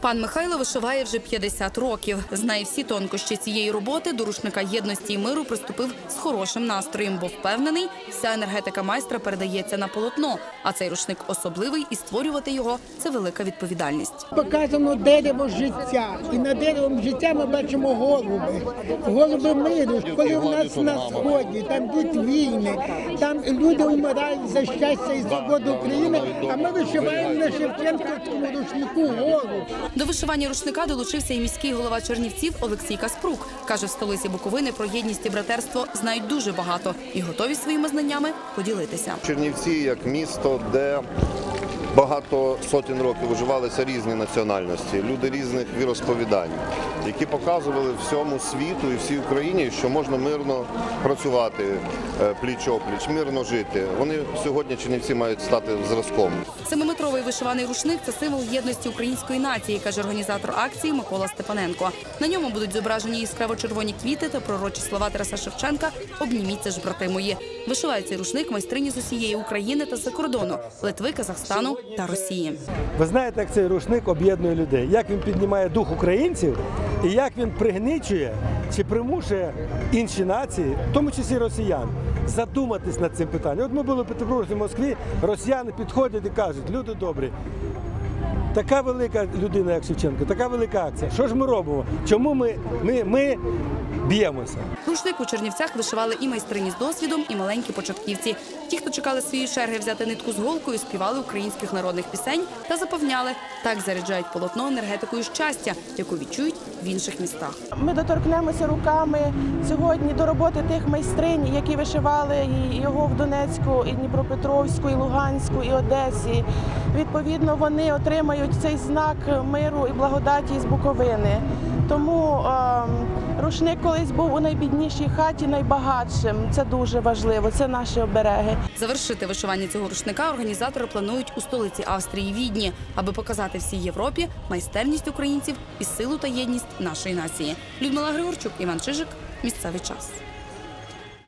Пан Михайло вишиває вже 50 років. Знає всі тонкощі цієї роботи. До рушника єдності і миру приступив з хорошим настроєм, бо впевнений, вся енергетика майстра передається на полотно. А цей рушник особливий, і створювати його це велика відповідальність. Показано дерево життя, і над деревом життя ми бачимо голуби. Голуби миру, коли в нас на сході, там йдуть війни, там люди вмирають за щастя і свободу України. А ми вишиваємо на Шевченківському рушнику голуб. До вишивання рушника долучився і міський голова Чернівців Олексій Каспрук. Каже, в столиці Буковини про єдність і братерство знають дуже багато і готові своїми знаннями поділитися. Чернівці як місто, де багато сотень років виживалися різні національності, люди різних віросповідань, які показували всьому світу і всій Україні, що можна мирно працювати е, пліч-опліч, мирно жити. Вони сьогодні Чернівці мають стати зразком. Семиметровий вишиваний рушник це символ єдності української нації, каже організатор акції Микола Степаненко. На ньому будуть зображені яскраво-червоні квіти та пророчі слова Тараса Шевченка Обніміться ж, брати мої. Вишиває рушник майстрині з усієї України та за кордону Литви, Казахстану та Росії. Ви знаєте, як цей рушник об'єднує людей, як він піднімає дух українців і як він пригнічує чи примушує інші нації, в тому числі росіян, задуматись над цим питанням. От ми були в Петербурзі, в Москві, росіяни підходять і кажуть, люди добрі. Така велика людина, як Шевченко, така велика акція. Що ж ми робимо? Чому ми, ми, ми б'ємося? Рушник у Чернівцях вишивали і майстрині з досвідом, і маленькі початківці. Ті, хто чекали своєї черги взяти нитку з голкою, співали українських народних пісень та запевняли, так заряджають полотно енергетикою щастя, яку відчують в інших містах. Ми доторкнемося руками сьогодні до роботи тих майстринь, які вишивали його в Донецьку, і Дніпропетровську, і Луганську, і Одесі. Відповідно, вони отримають цей знак миру і благодаті з Буковини. Тому е, рушник колись був у найбіднішій хаті, найбагатшим. Це дуже важливо. Це наші обереги. Завершити вишивання цього рушника організатори планують у столиці Австрії Відні, аби показати всій Європі майстерність українців і силу та єдність нашої нації. Людмила Григорчук, Іван Чижик. Місцевий час.